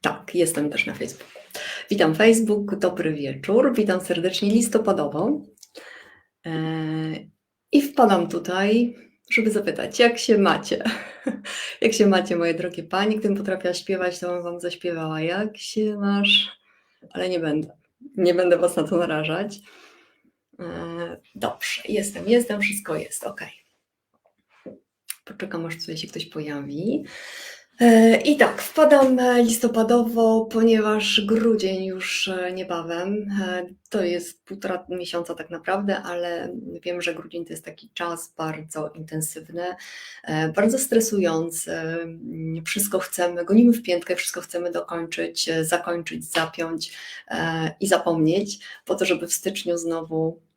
Tak, jestem też na Facebooku. Witam Facebook, dobry wieczór, witam serdecznie listopadowo. E, I wpadam tutaj, żeby zapytać, jak się macie? Jak się macie, moje drogie panie? Gdybym potrafiła śpiewać, to bym wam zaśpiewała. Jak się masz? Ale nie będę. Nie będę was na to narażać. E, dobrze, jestem, jestem, wszystko jest, ok. Poczekam, aż tutaj się ktoś pojawi. E, I tak, wpadam listopadowo, ponieważ grudzień już e, niebawem. E, to jest półtora miesiąca tak naprawdę, ale wiem, że grudzień to jest taki czas bardzo intensywny, bardzo stresujący. Wszystko chcemy, gonimy w piętkę, wszystko chcemy dokończyć, zakończyć, zapiąć i zapomnieć, po to, żeby w styczniu znowu E,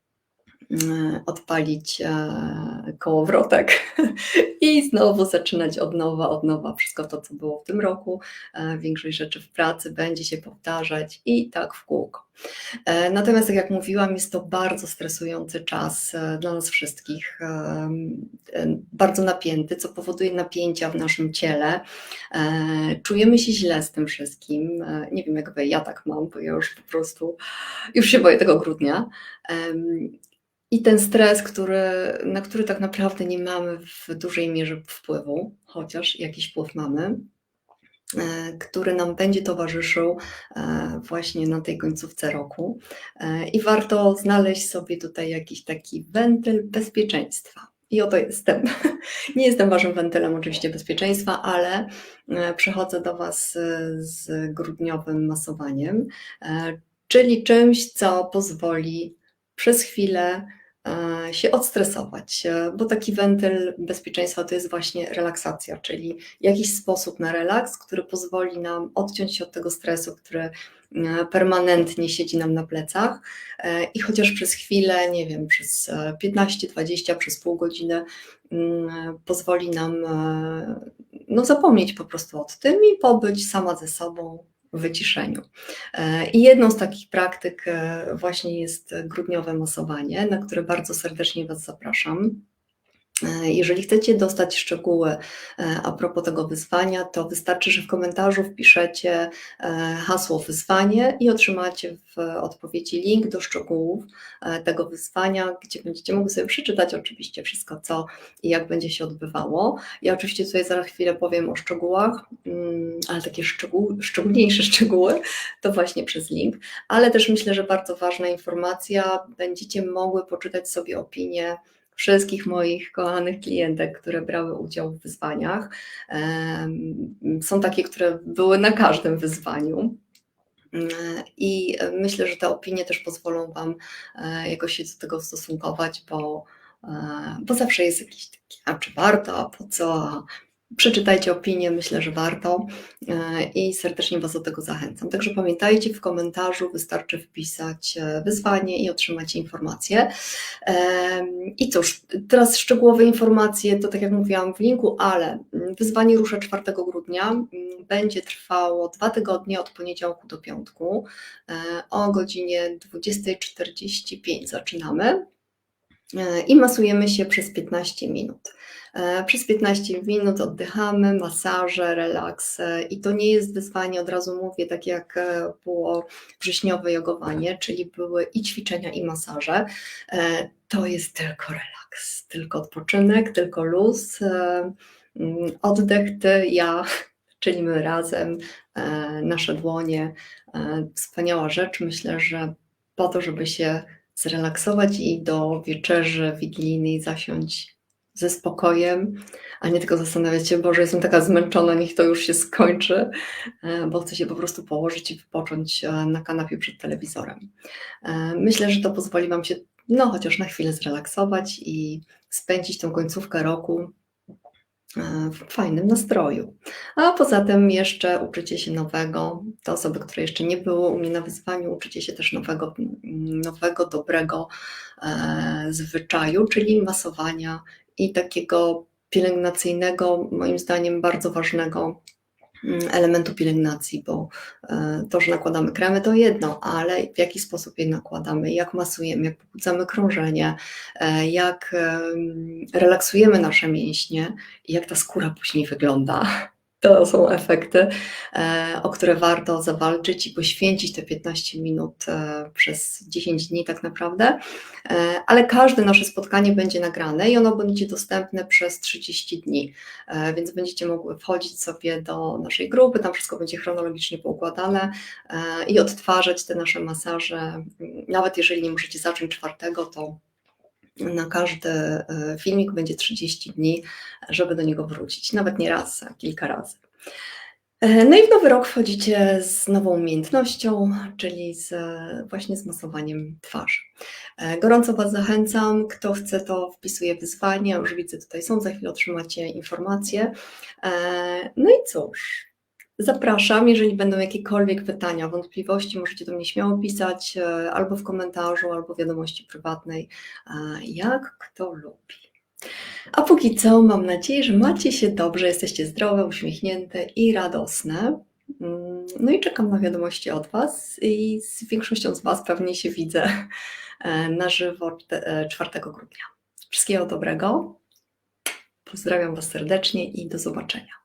odpalić e, kołowrotek i znowu zaczynać od nowa, od nowa wszystko to, co było w tym roku. E, większość rzeczy w pracy będzie się powtarzać i tak w kółko. Natomiast, tak jak mówiłam, jest to bardzo stresujący czas dla nas wszystkich, bardzo napięty, co powoduje napięcia w naszym ciele. Czujemy się źle z tym wszystkim. Nie wiem, jak ja tak mam, bo ja już po prostu już się boję tego grudnia. I ten stres, który, na który tak naprawdę nie mamy w dużej mierze wpływu, chociaż jakiś wpływ mamy, e, który nam będzie towarzyszył e, właśnie na tej końcówce roku. E, I warto znaleźć sobie tutaj jakiś taki wentyl bezpieczeństwa. I oto jestem. Nie jestem waszym wentylem oczywiście bezpieczeństwa, ale przychodzę do Was z grudniowym masowaniem, czyli czymś, co pozwoli przez chwilę się odstresować, e, bo taki wentyl bezpieczeństwa to jest właśnie relaksacja, czyli jakiś sposób na relaks, który pozwoli nam odciąć się od tego stresu, który e, permanentnie siedzi nam na plecach i chociaż przez chwilę, nie wiem, przez 15-20, przez pół godziny mm, pozwoli nam no, zapomnieć po prostu o tym i pobyć sama ze sobą, wyciszeniu. E, I jedną z takich praktyk e, właśnie jest grudniowe masowanie, na które bardzo serdecznie Was zapraszam. E, jeżeli chcecie dostać szczegóły e, a propos tego wyzwania, to wystarczy, że w komentarzu wpiszecie e, hasło wyzwanie i otrzymacie w odpowiedzi link do szczegółów tego wyzwania, gdzie będziecie mogli sobie przeczytać oczywiście wszystko, co i jak będzie się odbywało. Ja oczywiście tutaj za chwilę powiem o szczegółach, mm, ale takie szczegół, szczególniejsze szczegóły to właśnie przez link, ale też myślę, że bardzo ważna informacja, będziecie mogły poczytać sobie opinię wszystkich moich kochanych klientek, które brały udział w wyzwaniach. Są takie, które były na każdym wyzwaniu. I myślę, że te opinie też pozwolą Wam e, jakoś się do tego stosunkować, bo, e, bo zawsze jest jakiś taki, a czy warto, a po co, Przeczytajcie opinię, myślę, że warto e, i serdecznie Was do tego zachęcam. Także pamiętajcie, w komentarzu wystarczy wpisać e, wyzwanie i otrzymacie informacje. I cóż, teraz szczegółowe informacje, to tak jak mówiłam w linku, ale wyzwanie rusza 4 grudnia, będzie trwało dwa tygodnie od poniedziałku do piątku. E, o godzinie 20.45 zaczynamy i masujemy się przez 15 minut. E, przez 15 minut oddychamy, masaże, relaks i to nie jest wyzwanie, od razu mówię, tak jak e, było wrześniowe jogowanie, czyli były i ćwiczenia i masaże. E, to jest tylko relaks, tylko odpoczynek, tylko luz, mm, oddech, ty, ja, czyli my razem, nasze dłonie. Wspaniała rzecz, myślę, że po to, żeby się zrelaksować i do wieczerzy wigilijnej zasiąść ze spokojem, a nie tylko zastanawiać się, Boże, jestem taka zmęczona, niech to już się skończy, e, bo chcę się po prostu położyć i wypocząć e, na kanapie przed telewizorem. E, myślę, że to pozwoli Wam się, no chociaż na chwilę zrelaksować i spędzić tą końcówkę roku w fajnym nastroju. A poza tym jeszcze uczycie się nowego. Te osoby, które jeszcze nie były u mnie na wyzwaniu, uczycie się też nowego, nowego dobrego e, zwyczaju, czyli masowania i takiego pielęgnacyjnego, moim zdaniem bardzo ważnego elementu pielęgnacji, bo e, to, że nakładamy kremy to jedno, ale w jaki sposób je nakładamy, jak masujemy, jak pobudzamy krążenie, e, jak relaksujemy nasze mięśnie i jak ta skóra później wygląda. To są efekty, e, o które warto zawalczyć i poświęcić te 15 minut e, przez 10 dni tak naprawdę. E, ale każde nasze spotkanie będzie nagrane i ono będzie dostępne przez 30 dni, więc będziecie mogły wchodzić sobie do naszej grupy, tam wszystko będzie chronologicznie poukładane i odtwarzać te nasze masaże. Nawet jeżeli nie możecie zacząć czwartego, to na każdy e, filmik będzie 30 dni, żeby do niego wrócić. Nawet nie raz, a kilka razy. E, no i w nowy rok wchodzicie z nową umiejętnością, czyli z, właśnie z masowaniem twarzy. E, gorąco Was zachęcam. Kto chce, to wpisuje wyzwanie. Już widzę, tutaj są, za chwilę otrzymacie informacje. No i cóż, Zapraszam, jeżeli będą jakiekolwiek pytania, wątpliwości, możecie do mnie śmiało pisać e, albo w komentarzu, albo w wiadomości prywatnej, jak kto lubi. A póki co mam nadzieję, że macie się dobrze, jesteście zdrowe, uśmiechnięte i radosne. Mm, no i czekam na wiadomości od Was i z większością z Was pewnie się widzę e, na żywo 4 e, grudnia. Wszystkiego dobrego. Pozdrawiam Was serdecznie i do zobaczenia.